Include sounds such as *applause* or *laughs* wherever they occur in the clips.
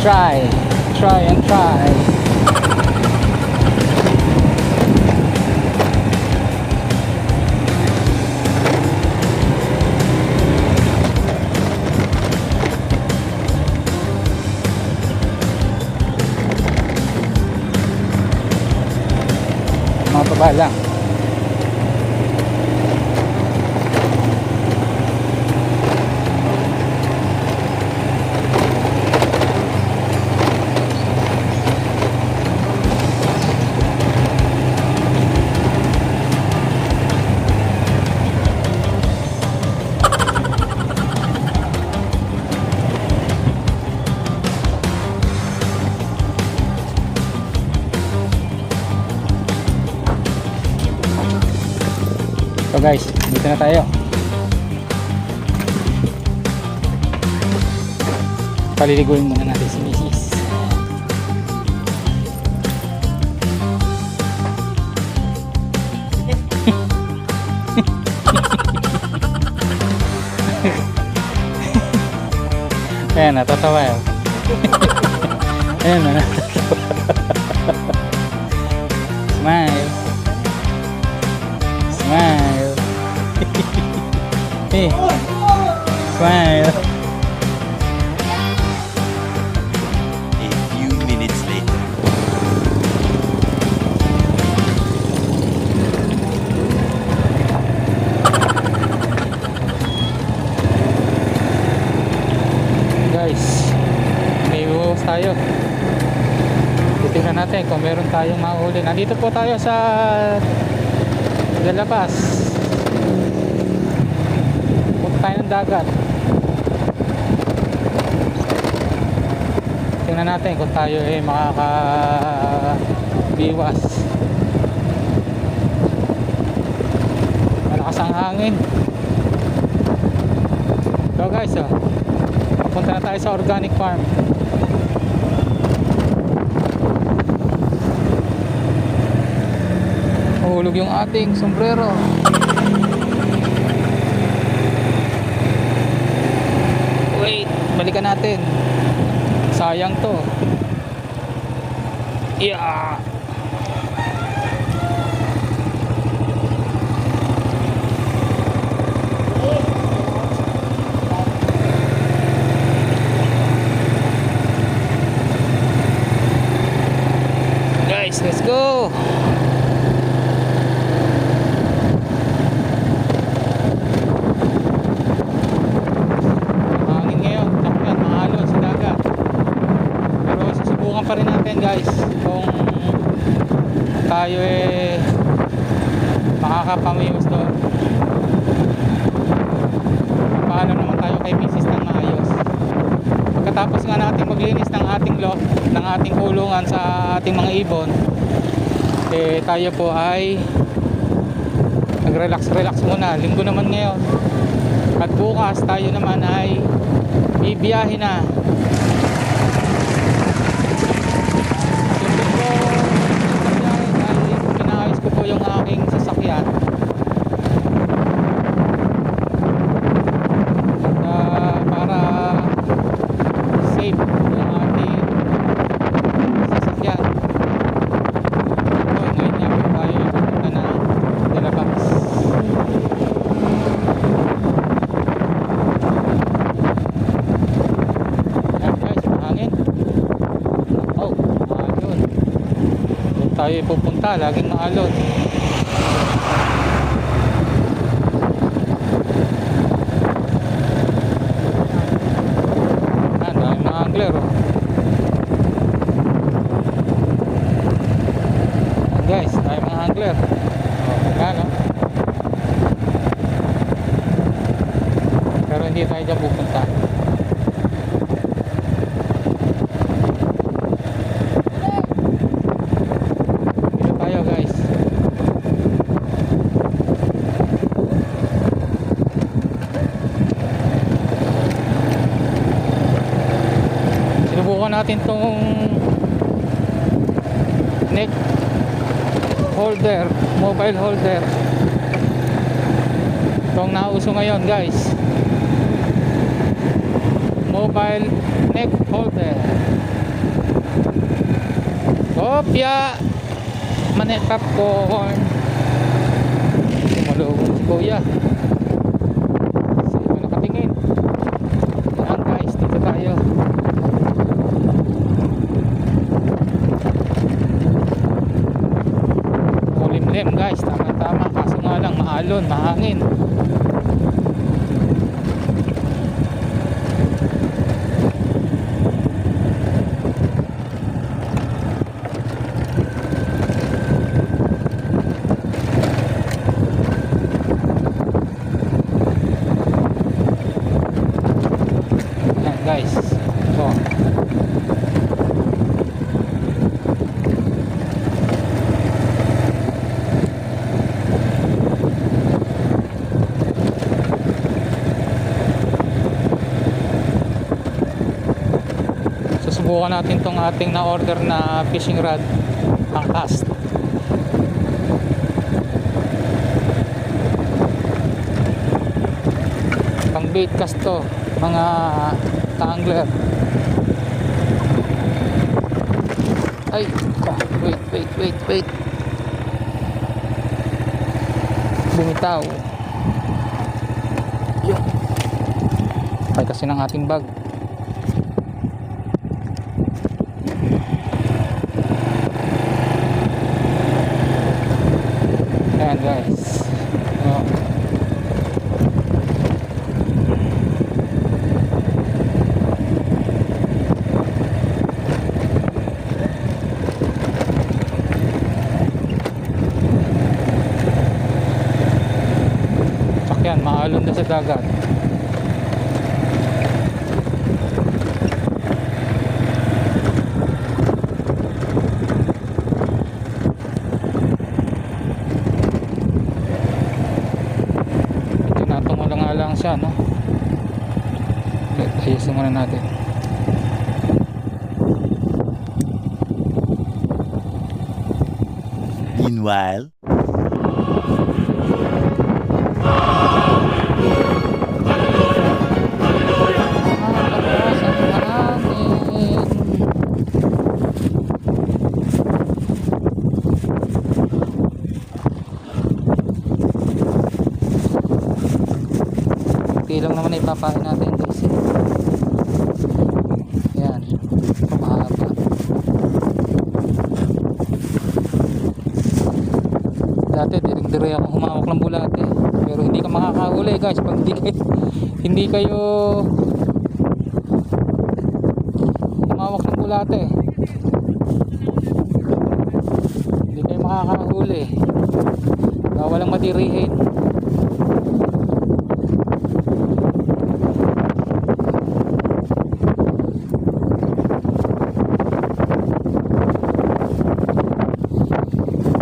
try. Try and try. Mga baba lang. Guys, dito na tayo. Paliliguin muna natin si Mrs. *laughs* Ayan, natatawa yun. *laughs* Ayan na, natatawa. Tayong mahuli. Nandito po tayo sa Galapaz. Punta tayo ng dagat. Tingnan natin kung tayo eh makaka-biwas. Malakas ang hangin. So guys, oh. Papunta na tayo sa organic farm. Mahulog yung ating sombrero. Wait, balikan natin. Sayang to. Yeah. Guys, let's go. Hangin ngayon, tapos yan, mahalon sa dagat. Pero susubukan pa rin natin guys kung tayo eh makakapamiwas doon. Paano naman tayo kay Mrs. ng maayos. Pagkatapos nga natin maglinis ng ating loft, ng ating kulungan sa ating mga ibon, eh tayo po ay nag-relax relax muna. Linggo naman ngayon. At bukas tayo naman ay bibiyahe na. Yung linggo, bibiyahe dahil pinaayos ko po yung aking sasakyan. At, ah, para safe yung ating sasakyan. So, ngayon nga po tayo pupunta na Delapax. Ayan guys, mahangin. Oh, maalon. Doon tayo pupunta, laging maalon. Ayan, dami mga angler oh. Guys, mga angler. Oh, ayan oh. Pero hindi tayo dyan pupunta. Dito tayo guys. Sinubukan natin tong neck holder, mobile holder. Itong nauso ngayon guys. Mobile neck holder. Kopya! Manet popcorn! Malawang si Kuya. Sino nakatingin? Yan guys, dito tayo. Kulimlim guys, tama-tama. Kaso nga maalon, mahangin. Yan guys. So. Susubukan natin tong ating na order na fishing rod ang cast. Pang bait cast to mga ka-angler. Ay, oh, wait, wait, wait, wait. Bumitaw. Yun. Ay kasi ng ating bag. Guys. Oh. Sakyan, maalon na sa dagat. Tinatungo lang nga lang siya, no? Let, ayusin muna natin. Meanwhile. Kunti lang naman na ipapain natin guys. eh. Yan. Mahaba. Dati diring-dire ako humawak ng bulate. Pero hindi ka makakahuli guys pag hindi kayo *laughs* hindi kayo humawak ng bulate. Hindi kayo makakahuli. Bawal ang madirihin.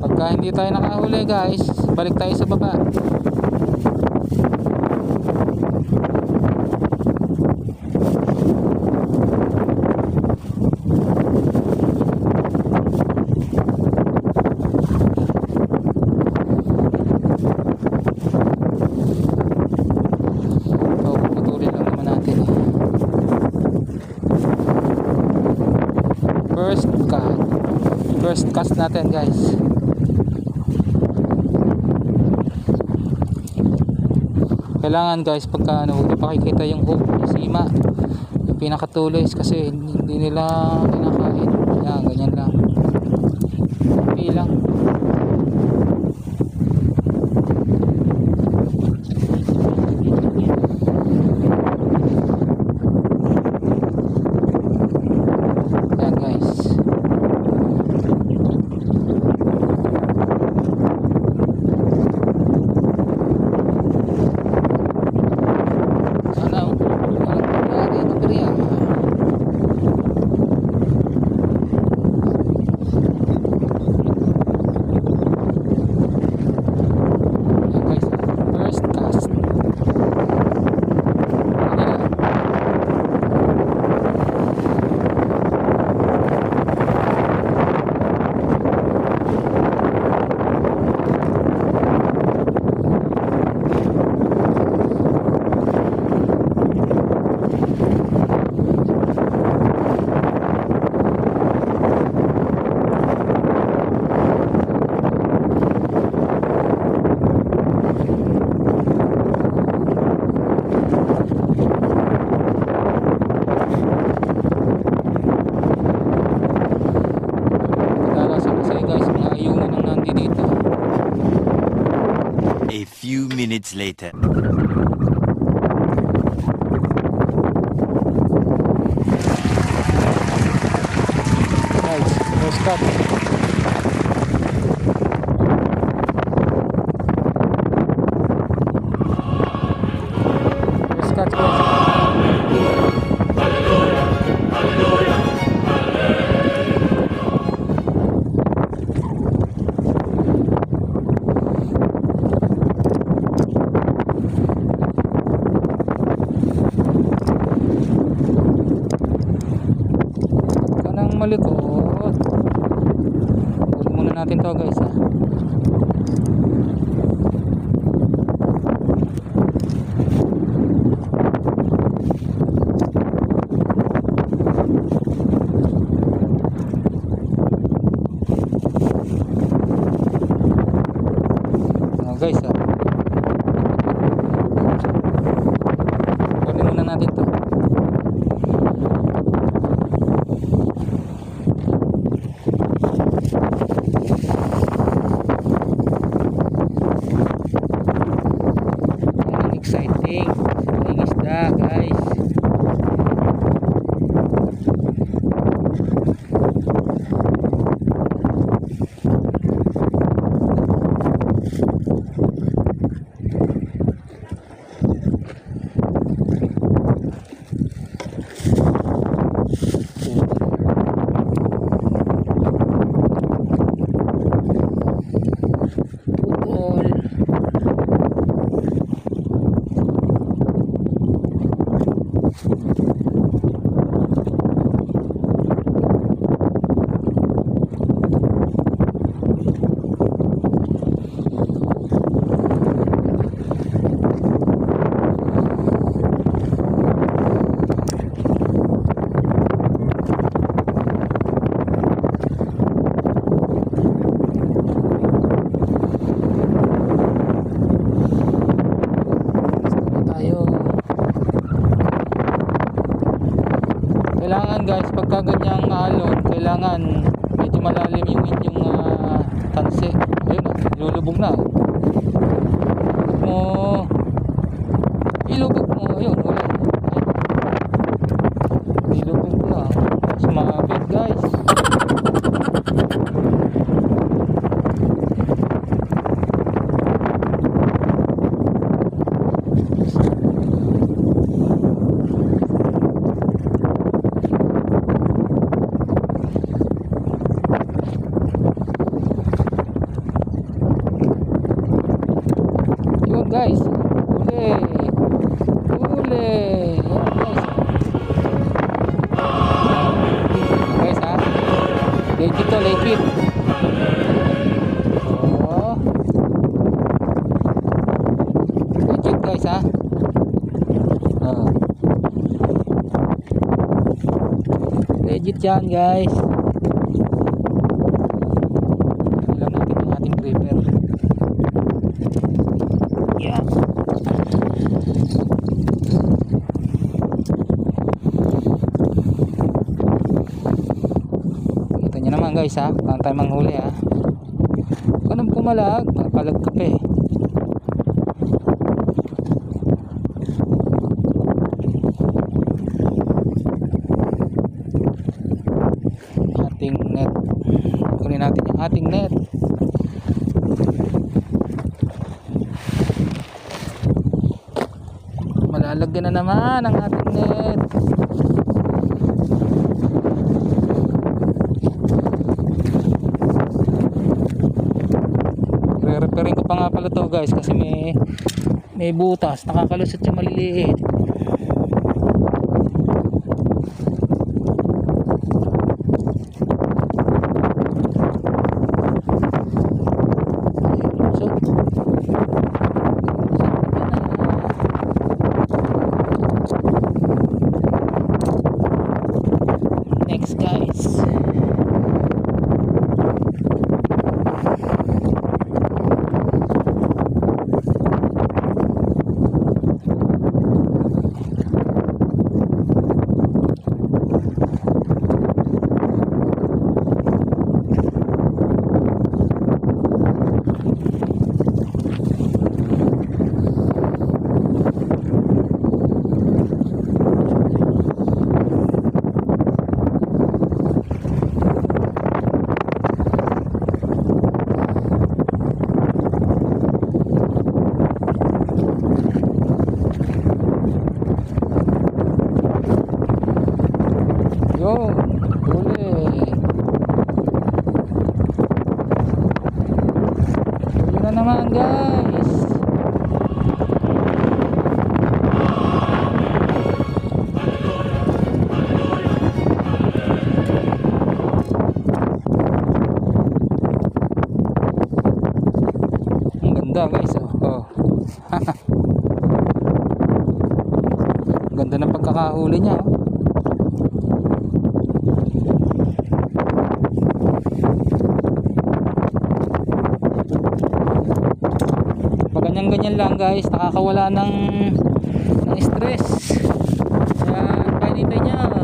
Pagka hindi tayo nakahuli guys, balik tayo sa baba. Eh. First cut. First cast natin guys. Kailangan guys pagka ano, huwag niyo pakikita yung hook, yung sima. Yung pinakatuloy kasi hindi nila kinakain. Yan, ganyan lang. Okay lang. Yan guys. Sana walang nangyari na beriya. minutes later. Guys, first muna natin to guys ha. Oh, guys ha. Kunin muna natin to. Ang exciting. Ang isda, guys. Putol. na tayo kailangan guys pagka ganyang alon kailangan medyo malalim yung inyong uh, tansi ayun na lulubog na mo ilubog mo Ayun. ilubog mo na sumabit guys Yun guys. Huli. Huli. Yan guys. Guys ha. Legit to, legit. Oh. Legit guys ha. Oh. Legit yan guys. Alam natin yung ating creeper. Yeah. Kita nyo naman guys ha. Paano tayo manghuli ha. Huwag ka nang pumalag. Papalag ka pa eh. Ating net. Kunin natin yung ating net. Malalagyan na naman ang ating net. Re-repairing ko pa nga pala to guys kasi may may butas, nakakalusot yung maliliit. Ayun, So, Next guys. Yo, huli. Huli na naman guys. Ang ganda guys oh. oh. *laughs* Ganda ng pagkakahuli niya oh. ganyan ganyan lang guys nakakawala ng ng stress kaya painitay niya